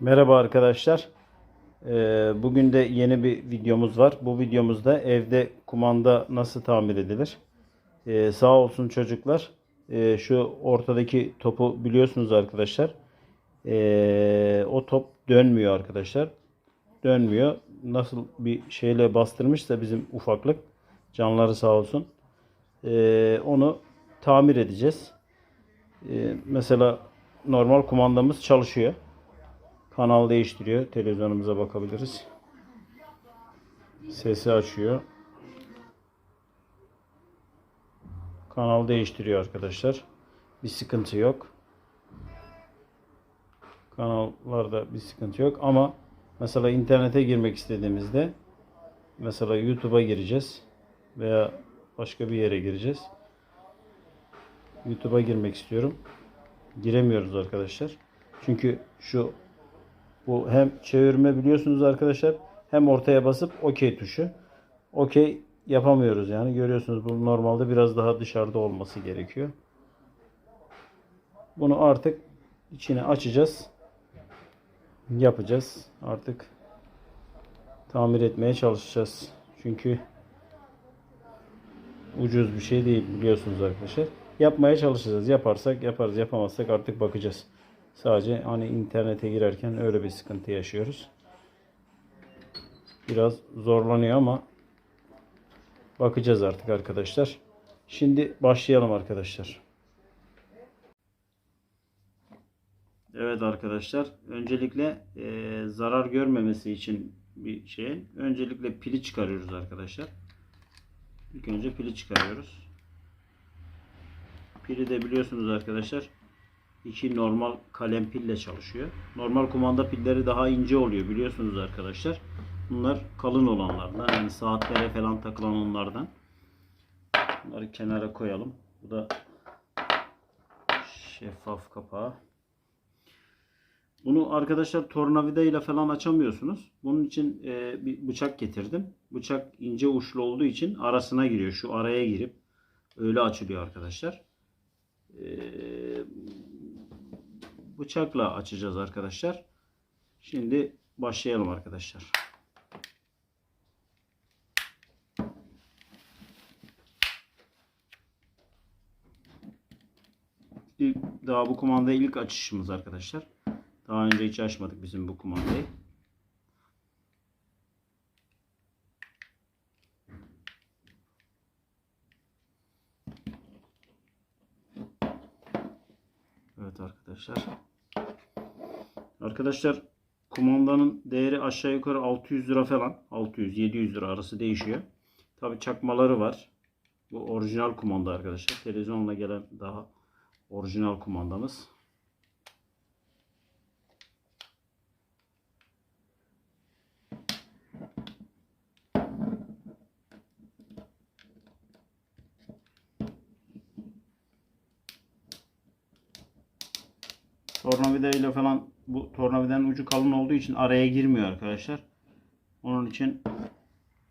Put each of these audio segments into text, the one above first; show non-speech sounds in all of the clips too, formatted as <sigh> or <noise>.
Merhaba arkadaşlar. Ee, Bugün de yeni bir videomuz var. Bu videomuzda evde kumanda nasıl tamir edilir? Ee, Sağ olsun çocuklar. Ee, Şu ortadaki topu biliyorsunuz arkadaşlar. O top dönmüyor arkadaşlar. Dönmüyor. Nasıl bir şeyle bastırmışsa bizim ufaklık. Canları sağ olsun. Onu tamir edeceğiz. Mesela normal kumandamız çalışıyor. Kanal değiştiriyor. Televizyonumuza bakabiliriz. Sesi açıyor. Kanal değiştiriyor arkadaşlar. Bir sıkıntı yok. Kanallarda bir sıkıntı yok ama mesela internete girmek istediğimizde mesela YouTube'a gireceğiz veya başka bir yere gireceğiz. YouTube'a girmek istiyorum. Giremiyoruz arkadaşlar. Çünkü şu bu hem çevirme biliyorsunuz arkadaşlar hem ortaya basıp OK tuşu. OK yapamıyoruz yani görüyorsunuz bu normalde biraz daha dışarıda olması gerekiyor. Bunu artık içine açacağız. Yapacağız. Artık tamir etmeye çalışacağız. Çünkü ucuz bir şey değil biliyorsunuz arkadaşlar. Yapmaya çalışacağız. Yaparsak yaparız. Yapamazsak artık bakacağız. Sadece hani internete girerken öyle bir sıkıntı yaşıyoruz. Biraz zorlanıyor ama bakacağız artık arkadaşlar. Şimdi başlayalım arkadaşlar. Evet arkadaşlar. Öncelikle e, zarar görmemesi için bir şey. Öncelikle pili çıkarıyoruz arkadaşlar. İlk önce pili çıkarıyoruz. Pili de biliyorsunuz arkadaşlar iki normal kalem pille çalışıyor. Normal kumanda pilleri daha ince oluyor biliyorsunuz arkadaşlar. Bunlar kalın olanlardan yani saatlere falan takılan onlardan. Bunları kenara koyalım. Bu da şeffaf kapağı. Bunu arkadaşlar tornavida ile falan açamıyorsunuz. Bunun için e, bir bıçak getirdim. Bıçak ince uçlu olduğu için arasına giriyor. Şu araya girip öyle açılıyor arkadaşlar. E, bıçakla açacağız arkadaşlar. Şimdi başlayalım arkadaşlar. İlk, daha bu kumanda ilk açışımız arkadaşlar. Daha önce hiç açmadık bizim bu kumandayı. Evet arkadaşlar. Arkadaşlar kumandanın değeri aşağı yukarı 600 lira falan. 600-700 lira arası değişiyor. Tabi çakmaları var. Bu orijinal kumanda arkadaşlar. Televizyonla gelen daha orijinal kumandamız. Tornavida ile falan bu ucu kalın olduğu için araya girmiyor arkadaşlar. Onun için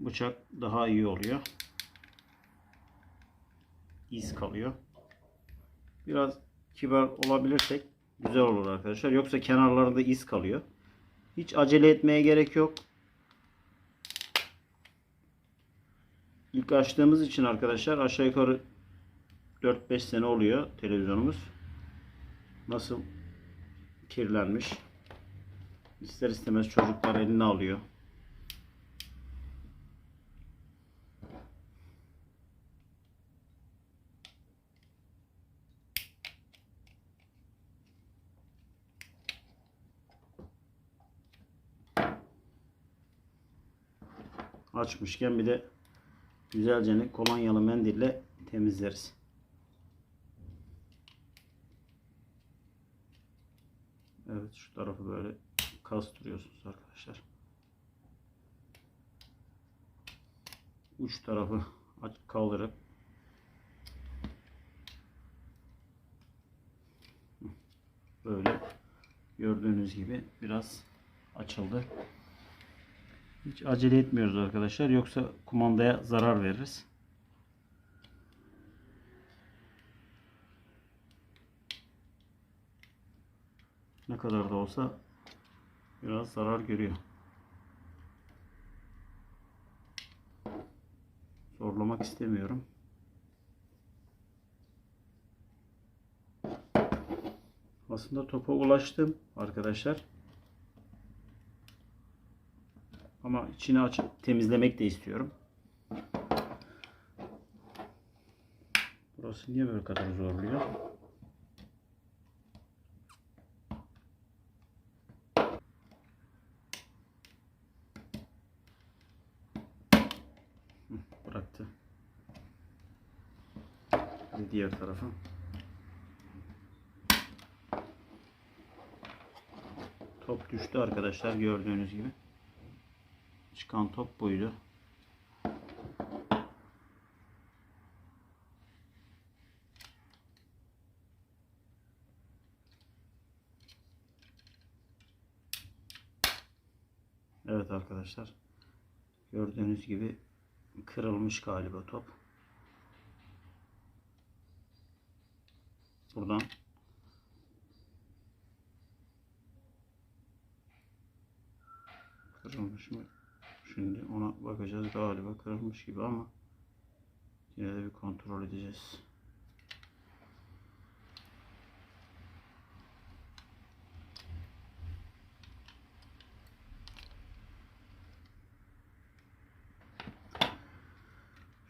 bıçak daha iyi oluyor. İz kalıyor. Biraz kibar olabilirsek güzel olur arkadaşlar. Yoksa kenarlarında iz kalıyor. Hiç acele etmeye gerek yok. İlk açtığımız için arkadaşlar aşağı yukarı 4-5 sene oluyor televizyonumuz. Nasıl kirlenmiş. İster istemez çocuklar eline alıyor. Açmışken bir de güzelce kolonyalı mendille temizleriz. Evet şu tarafı böyle kastırıyorsunuz arkadaşlar. Uç tarafı aç kaldırıp böyle gördüğünüz gibi biraz açıldı. Hiç acele etmiyoruz arkadaşlar. Yoksa kumandaya zarar veririz. Ne kadar da olsa biraz zarar görüyor. Zorlamak istemiyorum. Aslında topa ulaştım arkadaşlar. Ama içini açıp temizlemek de istiyorum. Burası niye böyle kadar zorluyor? Diğer tarafa. Top düştü arkadaşlar gördüğünüz gibi. Çıkan top buydu. Evet arkadaşlar. Gördüğünüz gibi kırılmış galiba top. Buradan kırılmış mı? Şimdi ona bakacağız galiba kırılmış gibi ama yine de bir kontrol edeceğiz.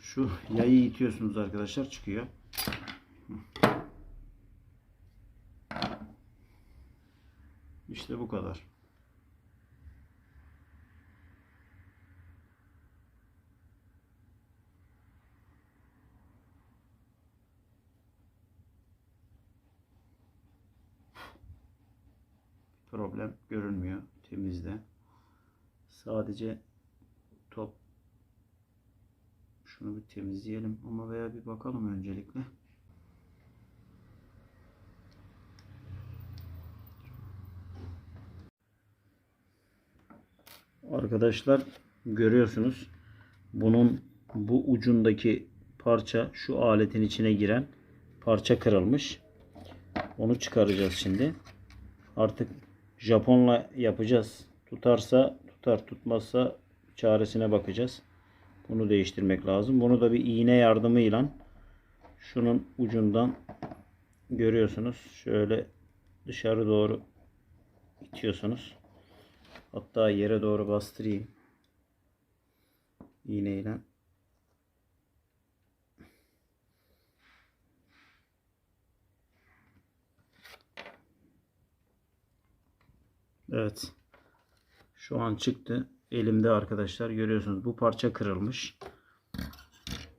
Şu yayı itiyorsunuz arkadaşlar çıkıyor. İşte bu kadar. problem görünmüyor temizde. Sadece top şunu bir temizleyelim ama veya bir bakalım öncelikle. Arkadaşlar görüyorsunuz bunun bu ucundaki parça şu aletin içine giren parça kırılmış. Onu çıkaracağız şimdi. Artık Japonla yapacağız. Tutarsa tutar, tutmazsa çaresine bakacağız. Bunu değiştirmek lazım. Bunu da bir iğne yardımıyla şunun ucundan görüyorsunuz. Şöyle dışarı doğru itiyorsunuz. Hatta yere doğru bastırayım. İğneyle. Evet. Şu an çıktı. Elimde arkadaşlar görüyorsunuz. Bu parça kırılmış.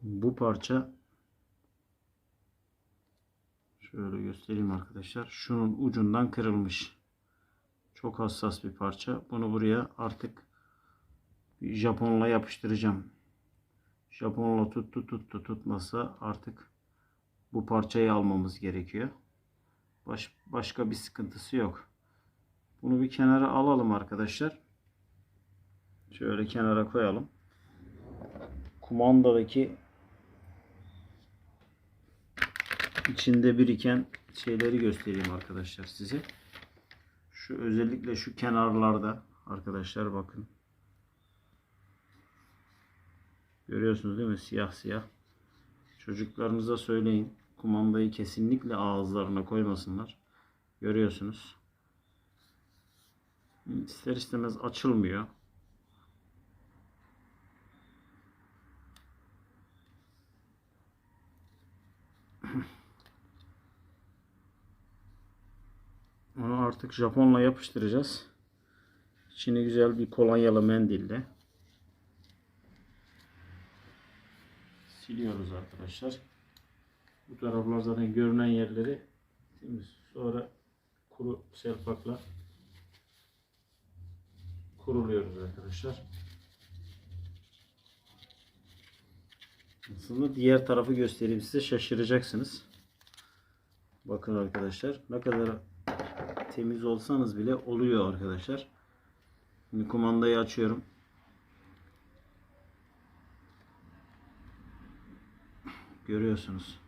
Bu parça şöyle göstereyim arkadaşlar. Şunun ucundan kırılmış. Çok hassas bir parça. Bunu buraya artık Japonla yapıştıracağım. Japonla tuttu tuttu tutmasa artık bu parçayı almamız gerekiyor. Baş, başka bir sıkıntısı yok. Bunu bir kenara alalım arkadaşlar. Şöyle kenara koyalım. Kumandadaki içinde biriken şeyleri göstereyim arkadaşlar size. Şu özellikle şu kenarlarda arkadaşlar bakın. Görüyorsunuz değil mi? Siyah siyah. Çocuklarınıza söyleyin. Kumandayı kesinlikle ağızlarına koymasınlar. Görüyorsunuz. İster istemez açılmıyor. Onu artık Japonla yapıştıracağız. İçini güzel bir kolonyalı mendille siliyoruz arkadaşlar. Bu taraflar zaten görünen yerleri temiz. Sonra kuru selpakla kuruluyoruz arkadaşlar. Aslında diğer tarafı göstereyim size şaşıracaksınız. Bakın arkadaşlar ne kadar temiz olsanız bile oluyor arkadaşlar. Şimdi kumandayı açıyorum. Görüyorsunuz.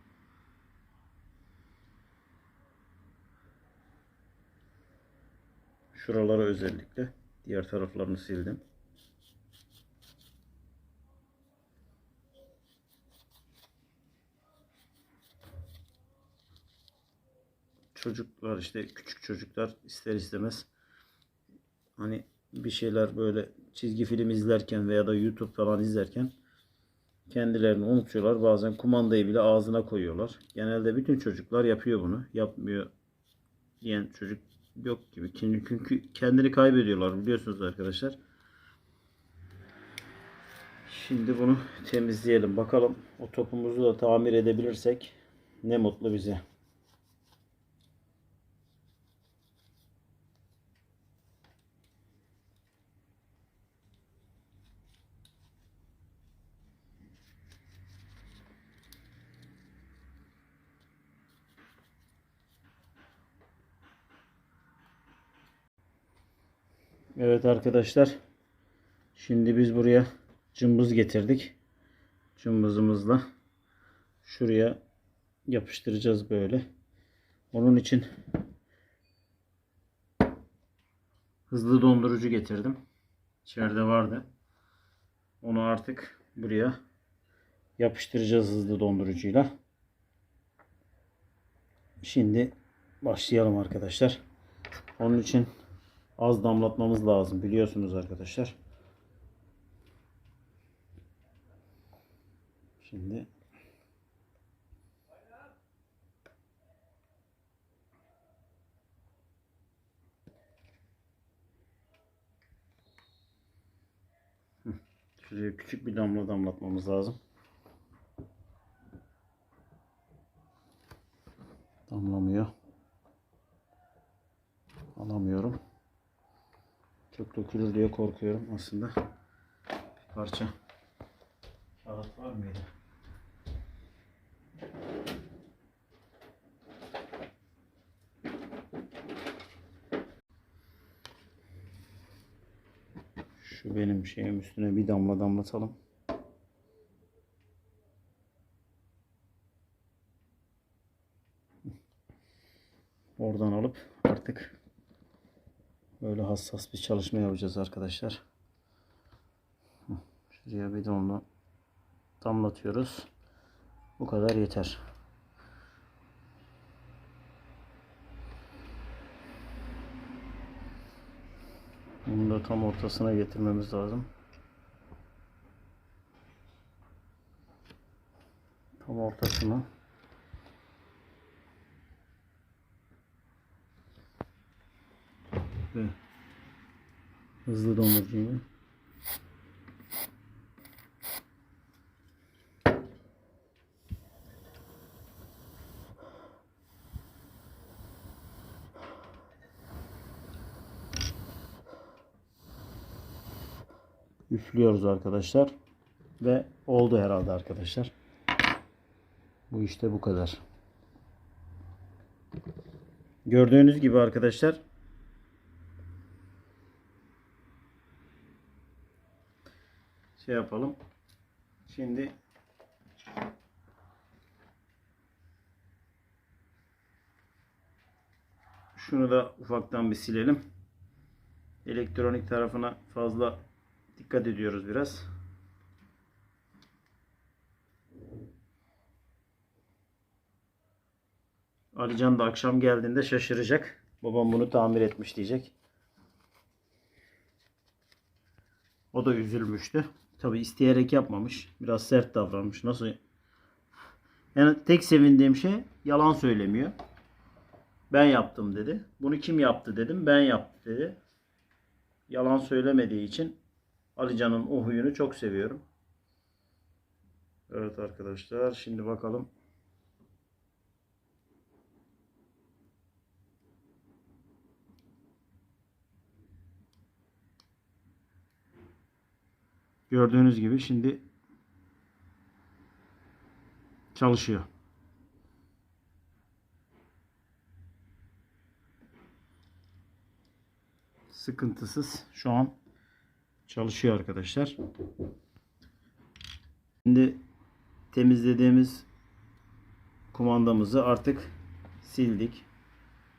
Şuraları özellikle. Diğer taraflarını sildim. Çocuklar işte küçük çocuklar ister istemez hani bir şeyler böyle çizgi film izlerken veya da YouTube falan izlerken kendilerini unutuyorlar. Bazen kumandayı bile ağzına koyuyorlar. Genelde bütün çocuklar yapıyor bunu. Yapmıyor diyen çocuk yok gibi. Çünkü kendini kaybediyorlar biliyorsunuz arkadaşlar. Şimdi bunu temizleyelim. Bakalım o topumuzu da tamir edebilirsek ne mutlu bize. Evet arkadaşlar. Şimdi biz buraya cımbız getirdik. Cımbızımızla şuraya yapıştıracağız böyle. Onun için hızlı dondurucu getirdim. İçeride vardı. Onu artık buraya yapıştıracağız hızlı dondurucuyla. Şimdi başlayalım arkadaşlar. Onun için az damlatmamız lazım biliyorsunuz arkadaşlar. Şimdi Şuraya küçük bir damla damlatmamız lazım. Damlamıyor. Alamıyorum. Çok dökülür diye korkuyorum aslında. Bir parça kağıt var mıydı? Şu benim şeyim üstüne bir damla damlatalım. Oradan alıp artık böyle hassas bir çalışma yapacağız arkadaşlar. Şuraya bir damla damlatıyoruz. Bu kadar yeter. Bunu da tam ortasına getirmemiz lazım. Tam ortasına. Ve hızlı dondurucuyu üflüyoruz arkadaşlar. Ve oldu herhalde arkadaşlar. Bu işte bu kadar. Gördüğünüz gibi arkadaşlar şey yapalım. Şimdi şunu da ufaktan bir silelim. Elektronik tarafına fazla dikkat ediyoruz biraz. Alican da akşam geldiğinde şaşıracak. Babam bunu tamir etmiş diyecek. O da üzülmüştü. Tabi isteyerek yapmamış. Biraz sert davranmış. Nasıl? Yani tek sevindiğim şey yalan söylemiyor. Ben yaptım dedi. Bunu kim yaptı dedim. Ben yaptı dedi. Yalan söylemediği için Alican'ın o huyunu çok seviyorum. Evet arkadaşlar şimdi bakalım. Gördüğünüz gibi şimdi çalışıyor. Sıkıntısız şu an çalışıyor arkadaşlar. Şimdi temizlediğimiz kumandamızı artık sildik.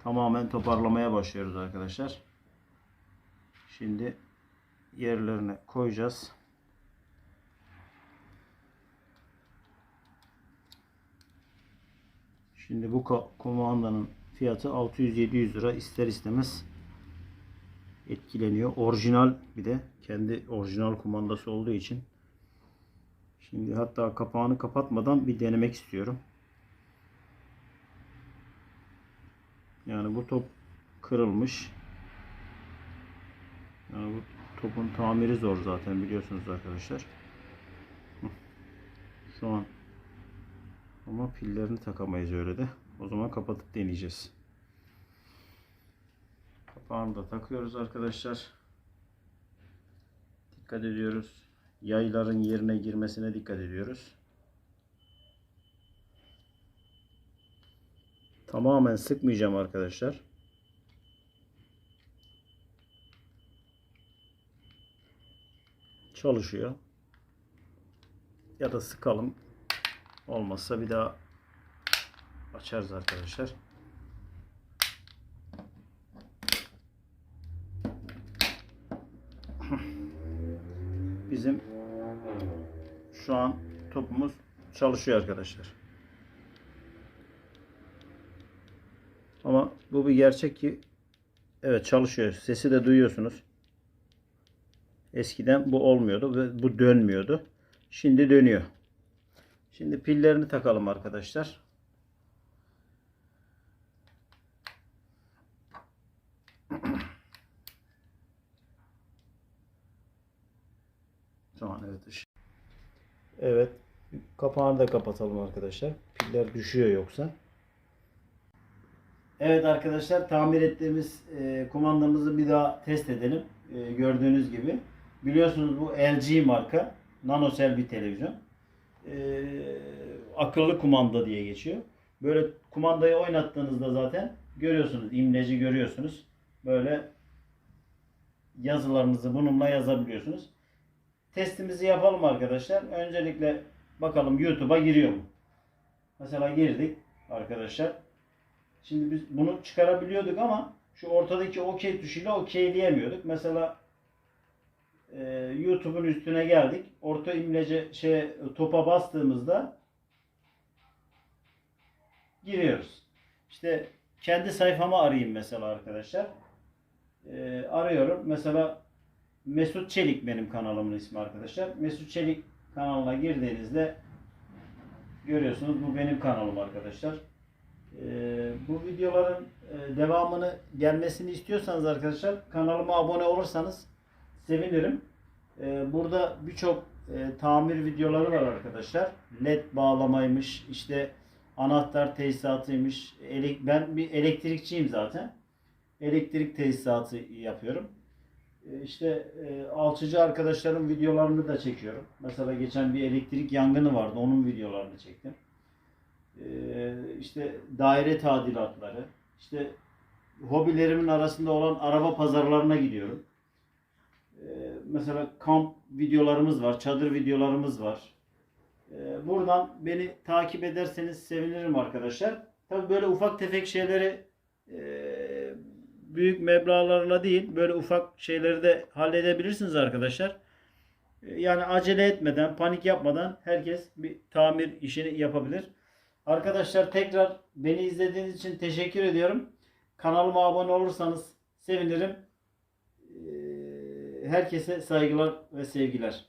Tamamen toparlamaya başlıyoruz arkadaşlar. Şimdi yerlerine koyacağız. Şimdi bu kumandanın fiyatı 600-700 lira ister istemez etkileniyor. Orijinal bir de kendi orijinal kumandası olduğu için. Şimdi hatta kapağını kapatmadan bir denemek istiyorum. Yani bu top kırılmış. Yani bu topun tamiri zor zaten biliyorsunuz arkadaşlar. Şu an ama pillerini takamayız öyle de. O zaman kapatıp deneyeceğiz. Kapağını da takıyoruz arkadaşlar. Dikkat ediyoruz. Yayların yerine girmesine dikkat ediyoruz. Tamamen sıkmayacağım arkadaşlar. Çalışıyor. Ya da sıkalım. Olmazsa bir daha açarız arkadaşlar. <clears throat> Bizim şu an topumuz çalışıyor arkadaşlar. Ama bu bir gerçek ki evet çalışıyor. Sesi de duyuyorsunuz. Eskiden bu olmuyordu ve bu dönmüyordu. Şimdi dönüyor. Şimdi pillerini takalım arkadaşlar. Şu evet. Evet. Kapağını da kapatalım arkadaşlar. Piller düşüyor yoksa. Evet arkadaşlar tamir ettiğimiz e, kumandamızı bir daha test edelim. E, gördüğünüz gibi. Biliyorsunuz bu LG marka. Nanosel bir televizyon. E, akıllı kumanda diye geçiyor. Böyle kumandayı oynattığınızda zaten görüyorsunuz. imleci görüyorsunuz. Böyle yazılarınızı bununla yazabiliyorsunuz. Testimizi yapalım arkadaşlar. Öncelikle bakalım YouTube'a giriyor mu? Mesela girdik arkadaşlar. Şimdi biz bunu çıkarabiliyorduk ama şu ortadaki OK tuşuyla OK'leyemiyorduk. Mesela e, YouTube'un üstüne geldik. Orta imlece şey topa bastığımızda giriyoruz. İşte kendi sayfamı arayayım mesela arkadaşlar. E, arıyorum. Mesela Mesut Çelik benim kanalımın ismi arkadaşlar. Mesut Çelik kanalına girdiğinizde görüyorsunuz bu benim kanalım arkadaşlar. Ee, bu videoların e, devamını gelmesini istiyorsanız arkadaşlar kanalıma abone olursanız sevinirim. Ee, burada birçok e, tamir videoları var arkadaşlar. LED bağlamaymış, işte anahtar tesisatıymış. Ele- ben bir elektrikçiyim zaten. Elektrik tesisatı yapıyorum. Ee, işte e, alçıcı arkadaşlarım videolarını da çekiyorum. Mesela geçen bir elektrik yangını vardı. Onun videolarını çektim. Ee, işte daire tadilatları, işte hobilerimin arasında olan araba pazarlarına gidiyorum. Mesela kamp videolarımız var, çadır videolarımız var. Ee, buradan beni takip ederseniz sevinirim arkadaşlar. Tabi böyle ufak tefek şeyleri e, büyük meblağlarla değil, böyle ufak şeyleri de halledebilirsiniz arkadaşlar. Ee, Yani acele etmeden, panik yapmadan herkes bir tamir işini yapabilir. Arkadaşlar tekrar beni izlediğiniz için teşekkür ediyorum. Kanalıma abone olursanız sevinirim. Herkese saygılar ve sevgiler.